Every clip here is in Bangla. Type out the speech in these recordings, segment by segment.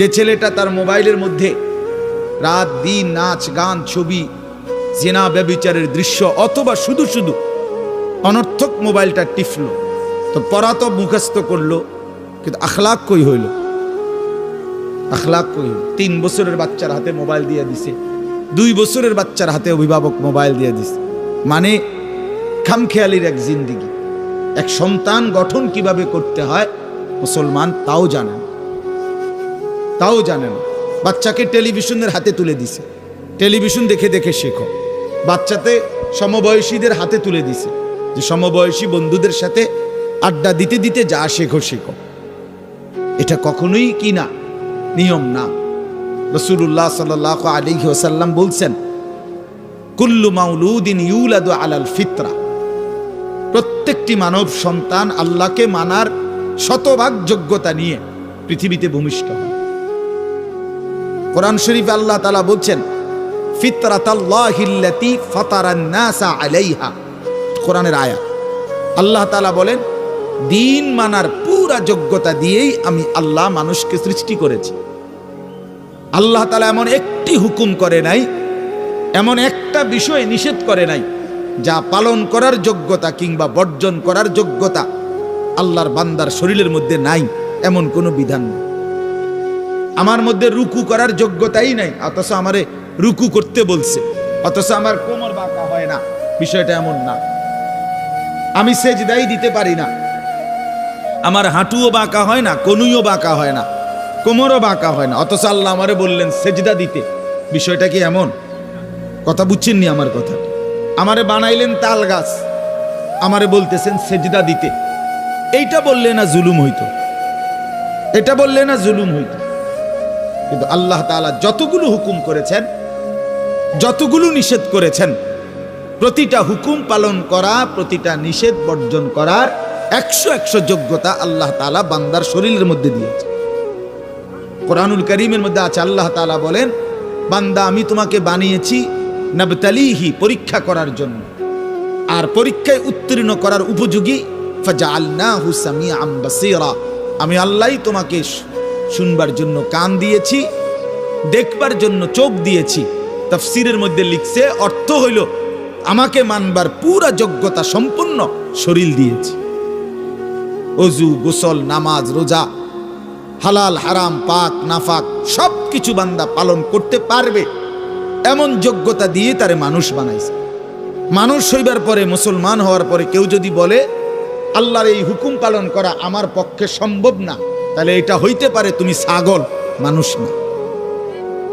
যে ছেলেটা তার মোবাইলের মধ্যে রাত, দিন, নাচ, গান, ছবি, জেনা, ব্যবিচারের দৃশ্য অথবা শুধু শুধু অনর্থক মোবাইলটা টিফল তো পড়া তো মুখস্থ করল, কিন্তু আখলাক কই হইল? আখলাক কই হইল? তিন বছরের বাচ্চার হাতে মোবাইল দিয়ে দিছে, দুই বছরের বাচ্চার হাতে অভিভাবক মোবাইল দিয়ে দিছে। মানে খামখেয়ালির এক জিন্দিগি। এক সন্তান গঠন কীভাবে করতে হয়, মুসলমান তাও জানেন তাও জানেন বাচ্চাকে টেলিভিশনের হাতে তুলে দিছে। টেলিভিশন দেখে দেখে শেখো। বাচ্চাতে সমবয়সীদের হাতে তুলে দিছে। যে সমবয়সী বন্ধুদের সাথে আড্ডা দিতে দিতে যা শেখো শেখো। এটা কখনোই কি না? নিয়ম না। রসুল্লাহ সাল আলী ওসাল্লাম বলছেন, কুল্লু মাউলুদিন ইউলাদু আলাল ফিতরা। প্রত্যেকটি মানব সন্তান আল্লাহকে মানার শতভাগ যোগ্যতা নিয়ে পৃথিবীতে ভূমিষ্ঠ হয়। কোরআন শরীফ আল্লাহ তালা বলছেন ফিতরাতাল্লাহিল্লাতি ফাতারান্নাসা আলাইহা। কোরআনের আয়া আল্লাহ তালা বলেন, দিন মানার পুরা যোগ্যতা দিয়েই আমি আল্লাহ মানুষকে সৃষ্টি করেছি। আল্লাহ তালা এমন একটি হুকুম করে নাই, এমন একটা বিষয় নিষেধ করে নাই, যা পালন করার যোগ্যতা কিংবা বর্জন করার যোগ্যতা আল্লাহর বান্দার শরীরের মধ্যে নাই, এমন কোনো বিধান নেই। আমার মধ্যে রুকু করার যোগ্যতাই নাই, অথচ আমারে রুকু করতে বলছে, অথচ আমার কোমর বাঁকা হয় না, বিষয়টা এমন না। আমি সেজদাই দিতে পারি না। আমার হাঁটুও বাঁকা হয় না, কনুইও বাঁকা হয় না, কোমরও বাঁকা হয় না, অথচ আল্লাহ আমারে বললেন, সেজদা দিতে। বিষয়টা কি এমন? কথা বুঝছেননি আমার কথা? আমারে বানাইলেন তাল গাছ, আমারে বলতেছেন, সেজদা দিতে। এইটা বললে না জুলুম হইতো। এটা বললে না জুলুম হইতো। কিন্তু আল্লাহ তাআলা যতগুলো হুকুম করেছেন, যতগুলো নিষেধ করেছেন, প্রতিটা হুকুম পালন করা, প্রতিটা নিষেধ বর্জন করার একশো একশো যোগ্যতা আল্লাহ তাআলা বান্দার শরীরের মধ্যে দিয়েছে। কোরআনুল করিমের মধ্যে আছে, আল্লাহ তাআলা বলেন, বান্দা, আমি তোমাকে বানিয়েছি নবতালিহি, পরীক্ষা করার জন্য। আর পরীক্ষায় উত্তীর্ণ করার উপযোগী, ফাজআলনাহু সামিআম বাসীরা। আমি আল্লাহই তোমাকে শুনবার জন্য কান দিয়েছি, দেখবার জন্য চোখ দিয়েছি। তাফসিরের মধ্যে লিখছে, অর্থ হইল, আমাকে মানবার পুরা যোগ্যতা সম্পূর্ণ শরীর দিয়েছি। অজু, গোসল, নামাজ, রোজা, হালাল, হারাম, পাক, নাফাক সব কিছু বান্দা পালন করতে পারবে, এমন যোগ্যতা দিয়ে তারে মানুষ বানাইছে। মানুষ হইবার পরে, মুসলমান হওয়ার পরে কেউ যদি বলে, আল্লাহর এই হুকুম পালন করা আমার পক্ষে সম্ভব না তাহলে এটা হইতে পারে তুমি ছাগল, মানুষ না।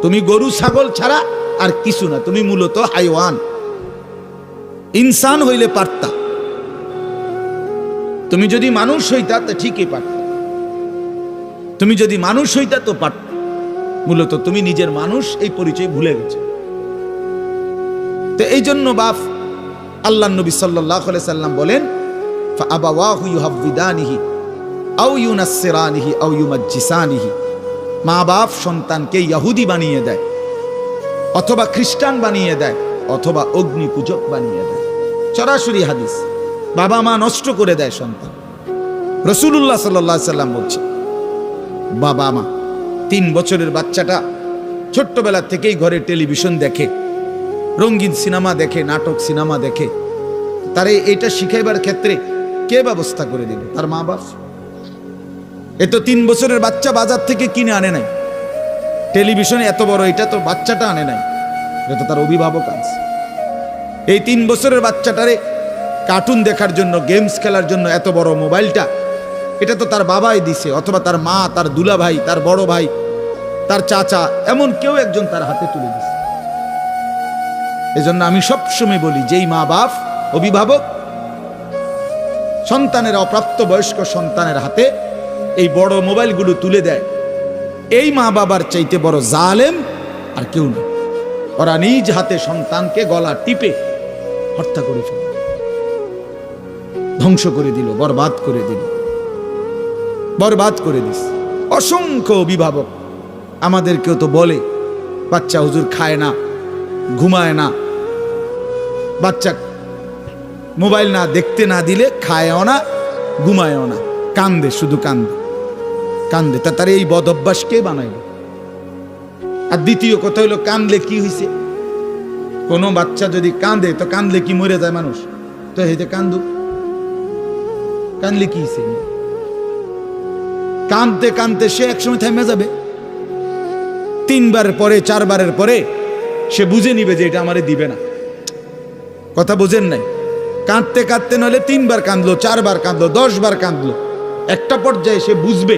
তুমি গরু, ছাগল ছাড়া আর কিছু না, তুমি মূলত হাইওয়ান। ইনসান হইলে পারতা। তুমি যদি মানুষ হইতা, তো ঠিকই পারতা। তুমি যদি মানুষ হইতা, তো পারত। মূলত তুমি নিজের মানুষ, এই পরিচয় ভুলে গেছে। তো এই জন্য বাপ আল্লাহ নবী সাল্লাহ সাল্লাম বলেন আবাওয়াহু আও ইউনাসসিরানিহি, আও ইউমাজ্জিসানিহি। মা বাপ সন্তানকে ইহুদি বানিয়ে দেয়, অথবা খ্রিস্টান বানিয়ে দেয়, অথবা অগ্নি পূজক বানিয়ে দেয়। সরাসরি হাদিস বাবা মা নষ্ট করে দেয় সন্তান। রসুল্লাহ সাল্লাহ সাল্লাম বলছে বাবা মা তিন বছরের বাচ্চাটা ছোট্টবেলা থেকেই ঘরে টেলিভিশন দেখে, রঙিন সিনেমা দেখে, নাটক সিনেমা দেখে, তারে এটা শিখাইবার ক্ষেত্রে কে ব্যবস্থা করে দেবে? তার মা বাপ এ তো তিন বছরের বাচ্চা বাজার থেকে কিনে আনে নাই। টেলিভিশনে এত বড়, এটা তো বাচ্চাটা আনে নাই। এটা তো তার অভিভাবক আছে। এই তিন বছরের বাচ্চাটারে কার্টুন দেখার জন্য গেমস খেলার জন্য এত বড় মোবাইলটা, এটা তো তার বাবাই দিছে, অথবা তার মা, তার দুলা ভাই তার বড় ভাই, তার চাচা, এমন কেউ একজন তার হাতে তুলে দিছে। এজন্য আমি সবসময় বলি, যেই মা বাপ, অভিভাবক, সন্তানের অপ্রাপ্ত বয়স্ক সন্তানের হাতে এই বড় মোবাইলগুলো তুলে দেয়। এই মা বাবার চাইতে বড় জালেম আর কেউ নেই ওরা নিজ হাতে সন্তানকে গলা টিপে হত্যা করে ফেলে। ধ্বংস করে দিল, বরবাদ করে দিল। বরবাদ করে দিস। অসংখ্য অভিভাবক আমাদেরকেও তো বলে, বাচ্চা হুজুর খায় না, ঘুমায় না। বাচ্চা মোবাইল না দেখতে না দিলে খায়ও না, ঘুমায়ও না। কান্দে, শুধু কান্দে। কান্দে। তা তার এই বদ অভ্যাস কে বানাইল? আর দ্বিতীয় কথা হলো কান্দলে কি হয়েছে কোনো বাচ্চা যদি কান্দে তো কান্দলে কি মরে যায় মানুষ? তো হেতে কান্দু। কান্দলে কি হয়েছে কানতে কানতে সে একসময় থেমে যাবে। তিনবারের পরে, চারবারের পরে সে বুঝে নিবে যে এটা আমারে দিবে না। কথা বোঝেন নাই? কাঁদতে কাঁদতে নলে তিনবার কাঁদলো, চারবার কাঁদলো দশ বার কাঁদলো। একটা পর্যায়ে সে বুঝবে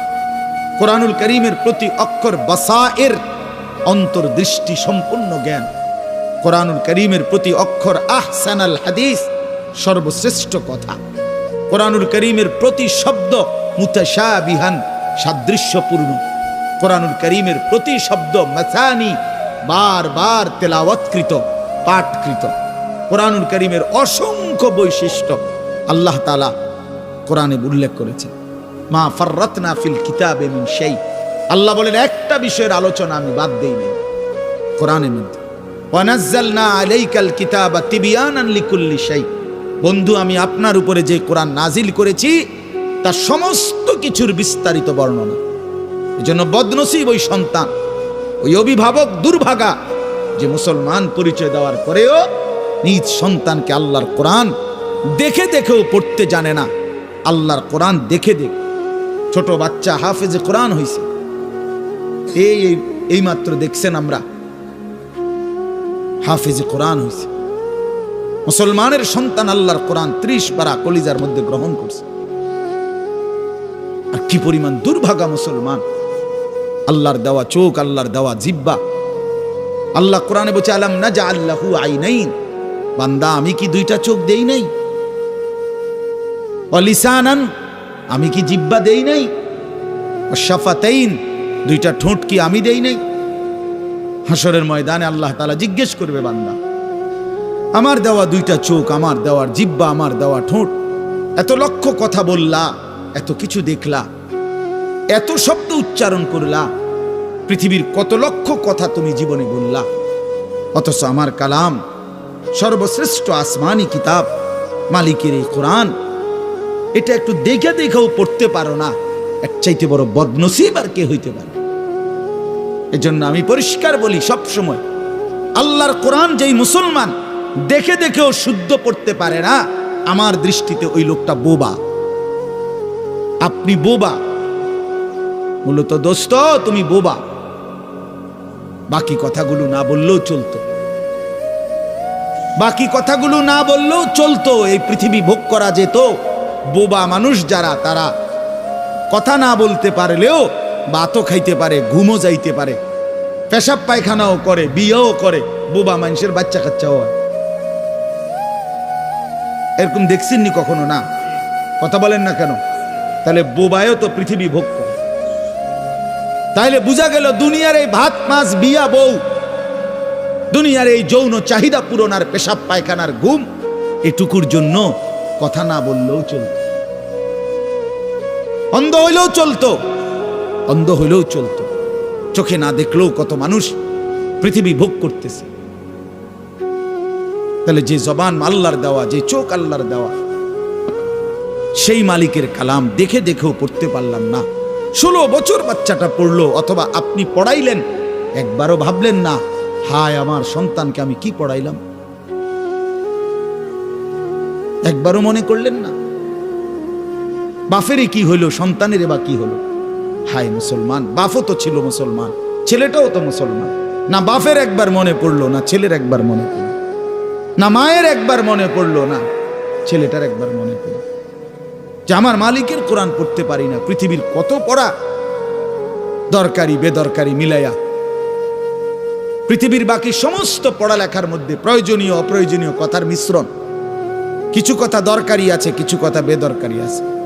কোরআনুল করিমের প্রতি অক্ষর বাসায়ের অন্তর্দৃষ্টি সম্পূর্ণ জ্ঞান। কোরআনুল করিমের প্রতি অক্ষর আহসানাল হাদিস সর্বশ্রেষ্ঠ কথা। কোরআনুল করিমের প্রতি শব্দ মুতাশাবিহান, সাদৃশ্যপূর্ণ। কোরআনুল করিমের প্রতি শব্দ মাসানি, বারবার তেলাওয়াতকৃত, পাঠকৃত। কোরআনুল করিমের অসংখ্য বৈশিষ্ট্য আল্লাহ তালা কোরআনে উল্লেখ করেছেন। মা ফাররাতনা ফিল কিতাবে মিন সেই আল্লাহ বলেন, একটা বিষয়ের আলোচনা আমি বাদ দেই নাই। কোরআনের মধ্যে ওয়ানাজ্জালনা আলাইকাল কিতাবা তিবিয়ানান লিকুল্লি শাই। বন্ধু, আমি আপনার উপরে যে কোরআন নাজিল করেছি, তার সমস্ত কিছুর বিস্তারিত বর্ণনা। এজন্য বদনসিব ওই সন্তান, ওই অভিভাবক দুর্ভাগা, যে মুসলমান পরিচয় দেওয়ার পরেও নিজ সন্তানকে আল্লাহর কোরআন দেখে দেখেও পড়তে জানে না। আল্লাহর কোরআন দেখে দেখে ছোট বাচ্চা হাফেজে কোরআন হয়েছে এই, এই- এইমাত্র দেখছেন আমরা হাফেজে কোরআন হয়েছে মুসলমানের সন্তান আল্লাহর কোরআন ত্রিশ পারা কলিজার মধ্যে গ্রহণ করছে। আর কি পরিমাণ দুর্ভাগা মুসলমান। আল্লাহর দেওয়া চোখ, আল্লাহর দেওয়া জিব্বা। আল্লাহ কোরআনে বলছে, আলাম না যা আল্লাহু আইনাইন? বান্দা, আমি কি দুইটা চোখ দেই নাই? অলিসানান আমি কি জিব্বা দেই নাই? শাফাতাইন, দুইটা ঠোঁট কি আমি দেই নাই? হাসরের ময়দানে আল্লাহ তালা জিজ্ঞেস করবে বান্দা, আমার দেওয়া দুইটা চোখ, আমার দেওয়ার জিব্বা, আমার দেওয়া ঠোঁট, এত লক্ষ কথা বললা, এত কিছু দেখলা, এত শব্দ উচ্চারণ করলা, পৃথিবীর কত লক্ষ কথা তুমি জীবনে বললা, অথচ আমার কালাম সর্বশ্রেষ্ঠ আসমানি কিতাব, মালিকের এই কোরআন এটা একটু দেখে দেখেও পড়তে পারো না। এক চাইতে বড় বদনসিব আর কে হইতে পারে? এজন্য আমি পরিষ্কার বলি সব সময় আল্লাহর কোরআন যেই মুসলমান দেখে দেখেও শুদ্ধ পড়তে পারে না, আমার দৃষ্টিতে ওই লোকটা বোবা। আপনি বোবা। মূলত দোস্ত, তুমি বোবা। বাকি কথাগুলো না বললেও চলতো। বাকি কথাগুলো না বললেও চলতো, এই পৃথিবী ভোগ করা যেত। বোবা মানুষ যারা, তারা কথা না বলতে পারলেও বাতও খাইতে পারে, ঘুমও যাইতে পারে। পেশাব পায়খানাও করে, বিয়েও করে, বোবা মানুষের বাচ্চা কাচ্চাও হয়। এরকম দেখছেননি কখনো? না। কথা বলেন না কেন? তাহলে বোবায়ও তো পৃথিবী ভোগ করে। তাইলে বোঝা গেল দুনিয়ার এই ভাত, মাছ, বিয়া, বউ, দুনিয়ার এই যৌন চাহিদা পূরণ আর পেশাব পায়খানার ঘুম এটুকুর জন্য কথা না বললেও চলত। অন্ধ হইলেও চলতো। অন্ধ হইলেও চলতো। চোখে না দেখলেও কত মানুষ পৃথিবী ভোগ করতেছে। তাহলে যে জবান আল্লাহর দেওয়া, যে চোখ আল্লাহর দেওয়া, সেই মালিকের কালাম দেখে দেখেও পড়তে পারলাম না। ষোলো বছর বাচ্চাটা পড়ল, অথবা আপনি পড়াইলেন, একবারও ভাবলেন না, হায় আমার সন্তানকে আমি কি পড়াইলাম? একবারও মনে করলেন না। বাফেরই কি হইল, সন্তানের বা কি হলো? হায় মুসলমান, বাফও তো ছিল মুসলমান, ছেলেটাও তো মুসলমান। না বাফের একবার মনে পড়ল, না ছেলের একবার মনে পড়ল। না মায়ের একবার মনে পড়ল, না ছেলেটার একবার মনে পড়ল। যে আমার মালিকের কোরআন পড়তে পারি না, পৃথিবীর কত পড়া দরকারি, বেদরকারি মিলাইয়া। পৃথিবীর বাকি সমস্ত পড়ালেখার মধ্যে প্রয়োজনীয়, অপ্রয়োজনীয় কথার মিশ্রণ। কিছু কথা দরকারি আছে কিছু কথা বেদরকারি আছে।